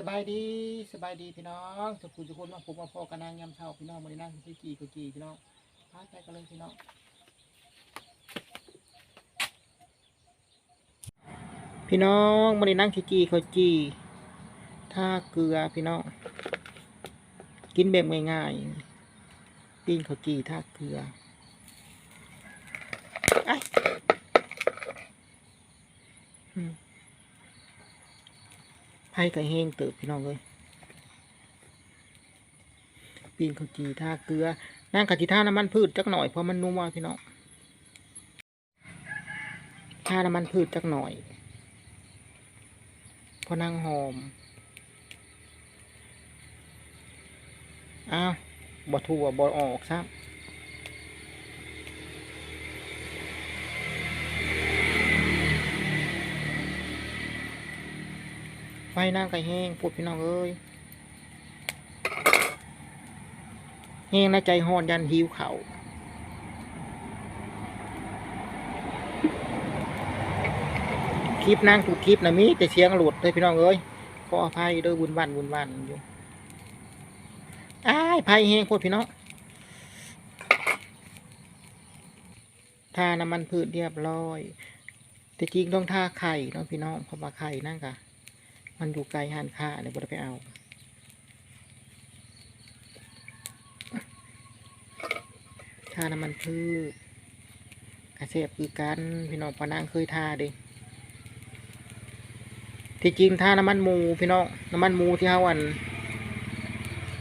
สบายดีสบายดีพี่น้องสุขุมสุขุมมาพบมาพ่อกันนางยำเช้าพี่น้องมาได้นั่งที่กี่กุกี่พี่น้องพาใจกันเลยพี่น้องพี่น้องมาได้นั่งที่กี่เขาจีท่าเกลือพี่น้องกินแบบง่ายๆปิ้งเขาจีท่าเกลือไอ้ อืมไผ่กระเฮงเติบพี่น้องเลยปีนข้าวจีท่าเกลือนั่งกะทิท่าน้ำมันพืชจักหน่อยเพราะมันนุ่มว่าพี่น้องท่าน้ำมันพืชจักหน่อยพราะนั่งหอมอ้าวบ่ทั่วบ่ออกซ้ำ ฟนั่งไกระเฮงพูดพี่น้องเอ้ยเฮงนะใจหอนยันหิวเขาคลิปนั่งถูกคลิปนะมีแต่เสียงหลุดเลยพี่น้องเอ้ยขออภัยด้อบุญวันบุญวันอยู่อ้ายภัยเฮงพูดพี่น้องทาน้ำมันพืชเรียบร้อยแต่จริงต้องทาไข่เนาะพี่น้องเพราะว่าไข่นั่งกะ มันอยู่ไกลหันค่าเนี่ยบ่ได้ไปเอาทาน้ำมันพืชกระเสบคือกันพี่น้องปานางเคยทาเดิที่จริงทาน้ำมันมูพี่น้องน้ำมันมูที่เฮาอัน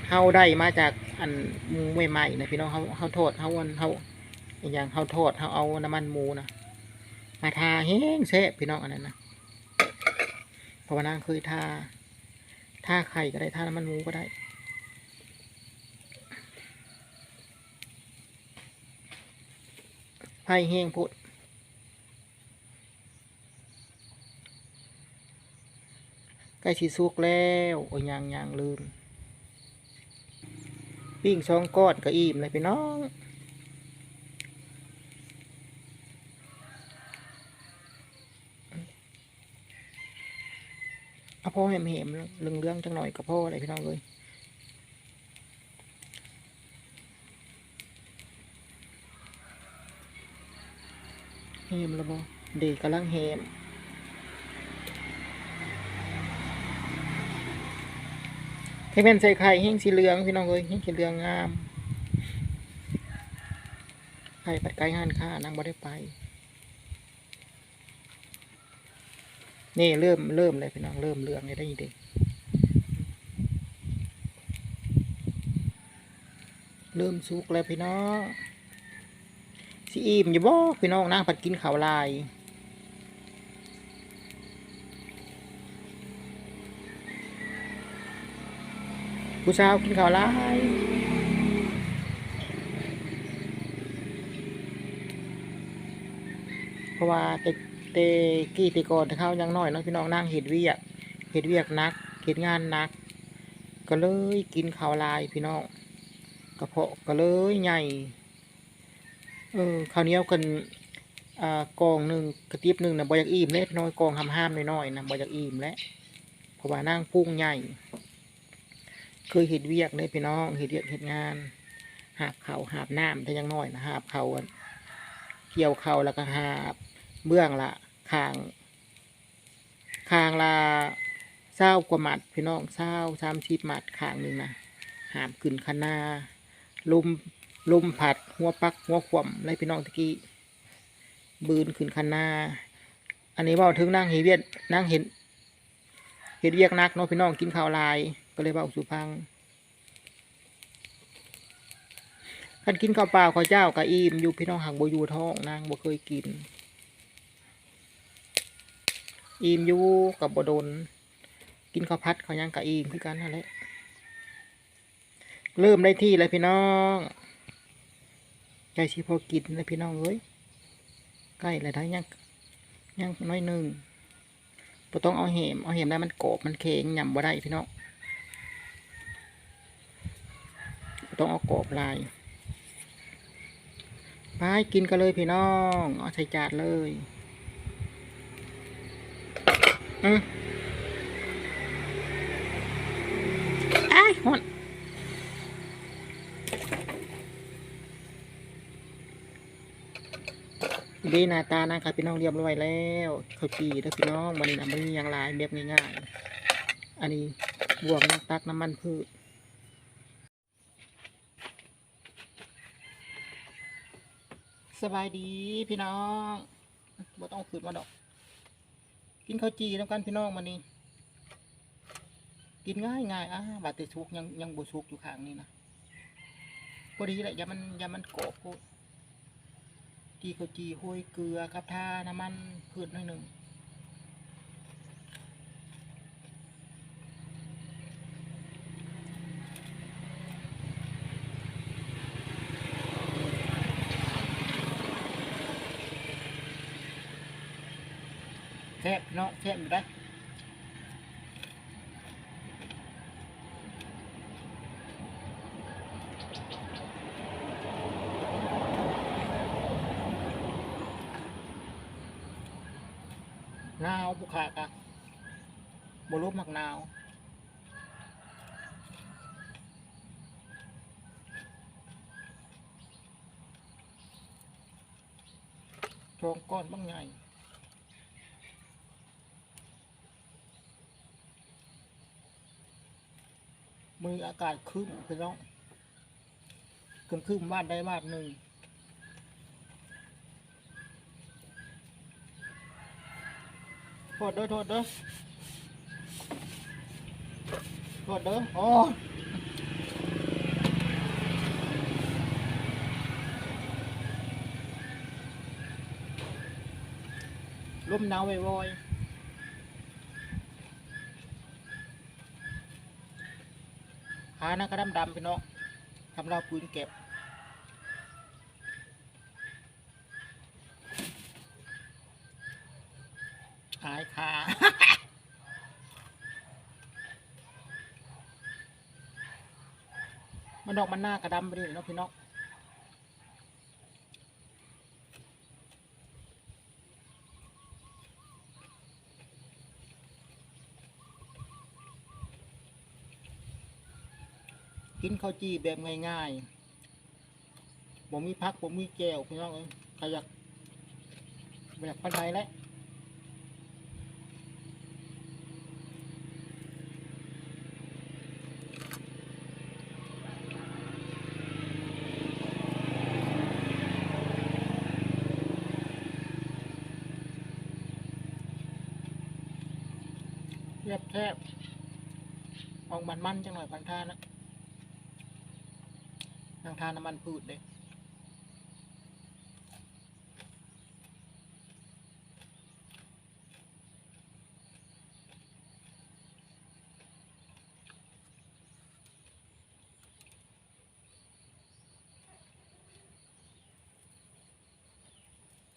เฮาได้มาจากอันหมูใหม่ๆนะพี่น้องเฮาเฮาโทษเฮาอันเฮาอย่างเฮาโทษเฮาเอาน้ำมันมูนะมาทาแห้งเสะพี่น้องอันนั้นนะ เพราวนางเคยทาทาไข่ก็ได้ทาน้ำมันหมูก็ได้ ไผ่แห้งพุดใกล้สีสุกแล้วโอ้ยยังยังลืม ปิ้งสองก้อนก็อิ่มเลยพี่น้อง เอาพ่อแหมๆเรื่องเรื่องจังหน่อยกับพ่ออะไรพี่น้องเลยเฮมแล้วบ่เด็กกำลังเฮมให้เป็นใส่ไข่แห้งสีเหลืองพี่น้องเลยแห้งสีเหลืองงามไข่ปัดไก่หันค่านางบ่ได้ไป นี่เริ่มเริ่มเลยพี่น้องเริ่มเรื่องเลยได้ยินดิเริ่มสุกแล้วพี่น้องสิอิ่มอยู่บ่พี่น้องนางผัดกินข้าวลายผู้สาวกินข้าวลายเพราะว่าแต่ แต่กี้ต่ก่อนแต่เขายังน้อยนะพี่น้องนั่งเห็ดเวียกเห็ดเวียกนักเห็ดงานนัก ก็เลยกินข้าวลายพี่น้องกระเพาะก็เลยใหญ่เออข้าวเหนียวกันอ่ากองหนึ่งกระติบหนึ่งนะบอยากอิ่มเล็กน้อยกองห้ามห้ามน้อยๆนะบอยากอิ่มแล้วเพราะว่านั่งพุ่งใหญ่เคยเห็ดเวียกเลยพี่น้องเห็ดเวียกเห็ดงานหาบเขาหาบน้ำแต่ยังน้อยนะหาบเขาเกี่ยวเขาแล้วก็หาบเบื้องละ คางคางละเศร้ากว่าหมัดพี่น้องเศร้าสามสิบหมัดคางหนึ่งนะหามขึ้นคณาลุมลุมผัดหัวปักหัวขวมไรพี่น้องตะกี้บืนขึ้นคณาอันนี้ว่าถึงนั่งเฮเวียดนั่งเห็นเห็นเรียกนักเนาะพี่น้องกินข้าวลาย ก็เลยเบาสุพังคันกินข้าวเปล่าข้าวเจ้ากับอิ่มอยู่พี่น้องหักบอยู่ท้องนางบ่เคยกิน อิ่มอยู่กับบโดน กินข้าวพัดเขาวยังกับอิ่มคือกันนั่นแหละเริ่มได้ที่เลยพี่น้องใกล้ชิพอกินเลยพี่น้องเอ้ยใกล้เลยได้ยังยังน้อยหนึ่งบ่ต้องเอาเหมเอาเหมได้มันกรอบมันเค็งยำบ่ได้พี่น้องต้องเอากรอบลายไปกินกันเลยพี่น้อง เอาใส่จานเลย อืมฮ้อนดีหน้าตานะครับพี่น้องเรียบร้อยแล้วข้าวจีแล้วพี่น้องวันนี้นะมันมีอย่างไรแบบง่ายๆอันนี้บวกน้ำตักน้ำมันพืชสบายดีพี่น้องบ่ต้องขืนมาดอก กินข้าวจีน้ำกันพี่น้องมานี่กินง่ายง่ายอะบาดเตชุกยังยังบ่ชุกอยู่ข้างนี้นะพอดีแหละอย่ามันอย่ามันกรอบโพดกีข้าวจีห้วยเกลือกับท่าน้ำมันพืชหน่อยหนึ่งแซ่บพี่น้อแซ่บได้นาวบุคากะบรูมักนาวทองก้อนบ้างไง มืออากาศคืมพี่น้องคืมคืมบ้านได้บ้านหนึ่งโทษเด้อโทษเด้อโทษเด้อโอ้ลมหนาววอยๆ หานะกระดำดำพี่น้องทำเราปืนเก็บหายคามันดอกมันหน้ากระดำไปเลยเนาะพี่น้อง กินข้าวจีแบบง่ายๆผมมีพักผมมีแก้วพี่น้องเอ้ยใครอยากแบบพันไทยแล้วเรียบแทบออกมันมันๆจังหน่อยพันธานะ นางทานน้ำมันพืชเลย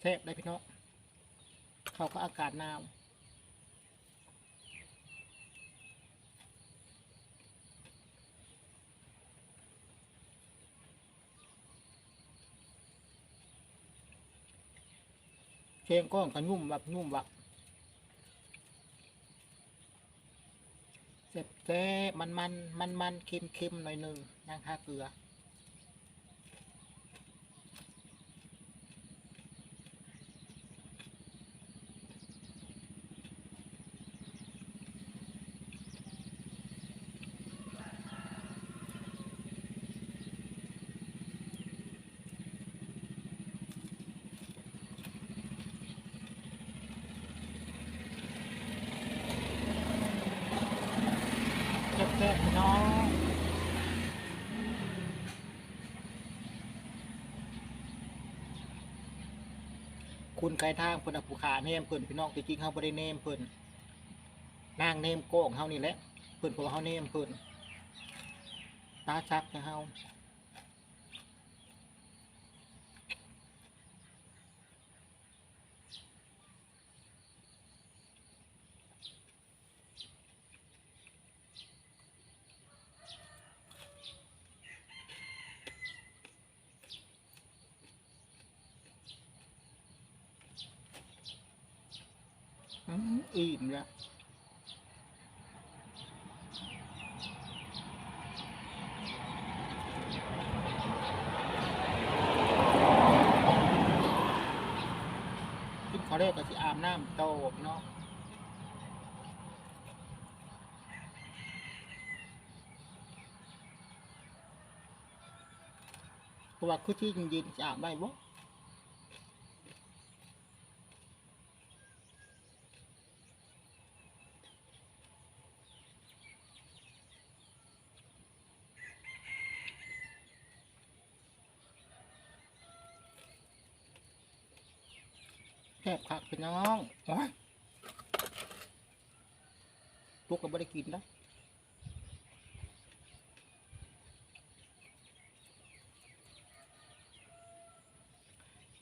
แทบได้พี่น้องเขาก็อากาศหนาว เชียงก้องก็นุ่มแบบนุ่มแบบเสร็จแซ่มันมันมันมันเค็มเค็มหน่อยหนึ่งนะคะเกลือ แซ่บๆพี่น้องคุณ ใกล้ทางเพิ่นเอาผู้ขาเนมเพิ่นพี่น้องจริงๆเฮาบ่ได้เนมเพิ่นนางเนมโก้งเฮานี่แหละเพิ่นเพราะว่าเฮาเนมเพิ่นตาชักให้เฮา อิ่มแล้วเขอเรียกว่าสิอาบน้ำโตกเนาะเพราะว่าคือที่ยินจะอาบได้บ่ แคบคักพี่น้องโอ้ยตุกก็บ่ได้กินนะ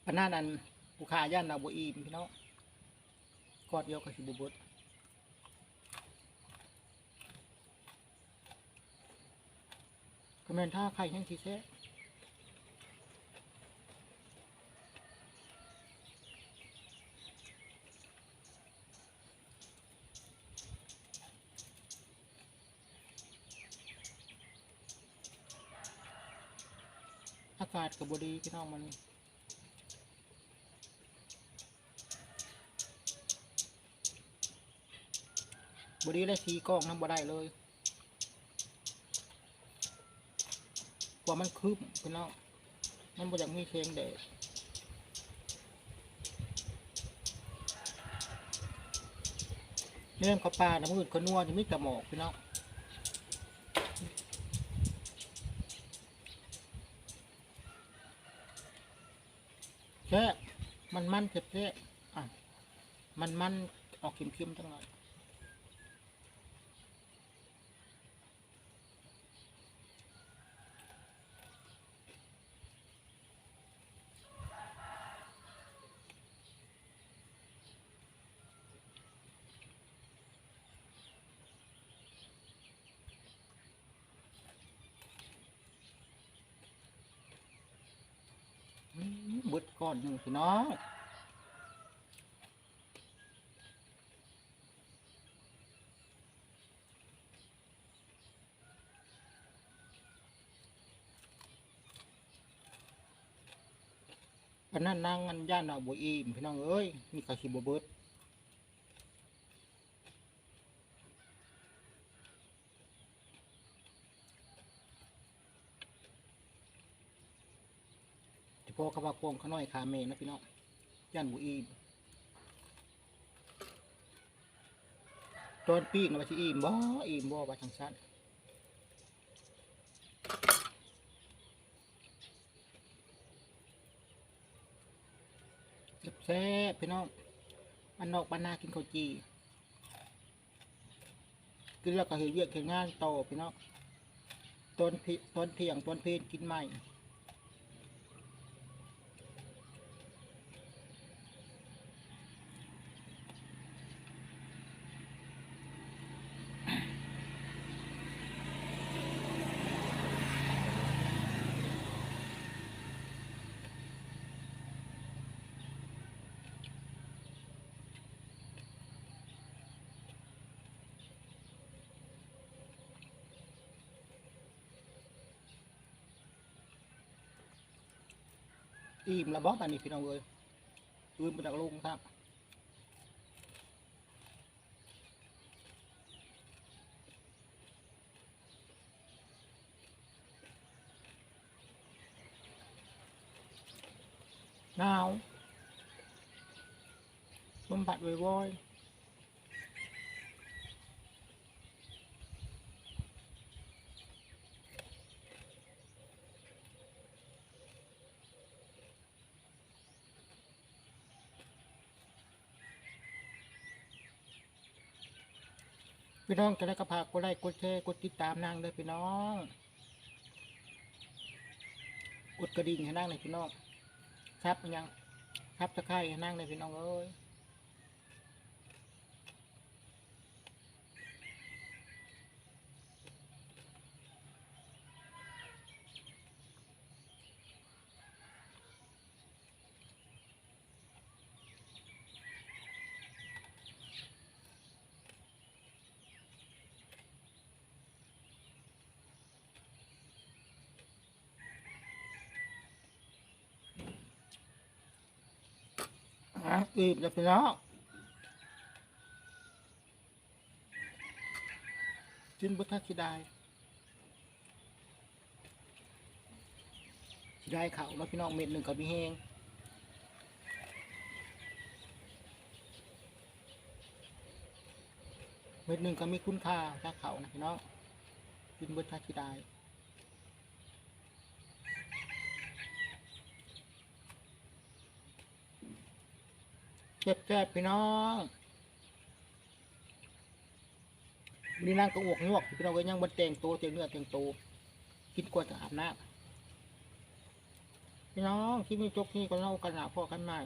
ปานนั้นอันผู้ค้าย่านเอาบ่อิ่มพี่น้องกอดเดียวก็สิบ่เบิดก็แม่นถ้าใครแห้งสิแซ่ บอากาศก็บ่ดีพี่น้องมันบดีได้สีก้องน้ำบ่ได้เลยกว่ามันคืบพี่น้องมันบ่อยากมีเพลงแดดเรื่องเขาปลาน้ำมืดเขานัวจะมีแต่หมอกพี่น้องแค่ มันมันเจ็บแค่อะมันมันออกเค็มๆจังเลายบดก้อนหนึ่งพี่น้อง อันนั้นนางอันย่านเอาบุอีมพี่น้องเอ้ยมีกระชิบเบิดที่พ่อเขาว่าโกงเขาน้อยขาเมนะพี่น้องย่านบุอีมตอนปีกนะว่าสิอิ่มบ่อิ่มบ่ว่าจังซั่น แซ่บพี่น้องอันนอกบ้านนากินข้าวจีกินแล้วก็เห็นเวียกเห็นงานโตพี่น้องต้นพีต้นเพียงต้นเพลนกินใหม่ อิ่มแล้วบอกตอนนี้พี่น้องเลยตื่นมาจากลุงครับหนาวลมพัดวอยๆ น้องจะได้กระพากกดไลค์กดแชร์กดติดตามนางเลยพี่น้อง กดกระดิ่งให้นางเลยพี่น้องครับยังครับตะไคร้ให้นางเลยพี่น้องเอ้ย ออะอีบแล้วพี่น้องกินบุทักสิได้สิได้เขาแล้วพี่น้องเม็ดหนึ่งกับพี่แห้งเม็ดหนึ่งก็มีคุณค่าถ้าเขานะพี่น้องกินบุทักสิได้ แซ่บๆพี่น้องวันนี่นั่งก็อวกงวกพี่น้องก็ยังบันแต่งตัวแต่งเนื้อแต่งตัวกินกว่าจะอาบน้ำพี่น้องที่มีจบที่ก็เล่ากันหนาพ่อกันใหม่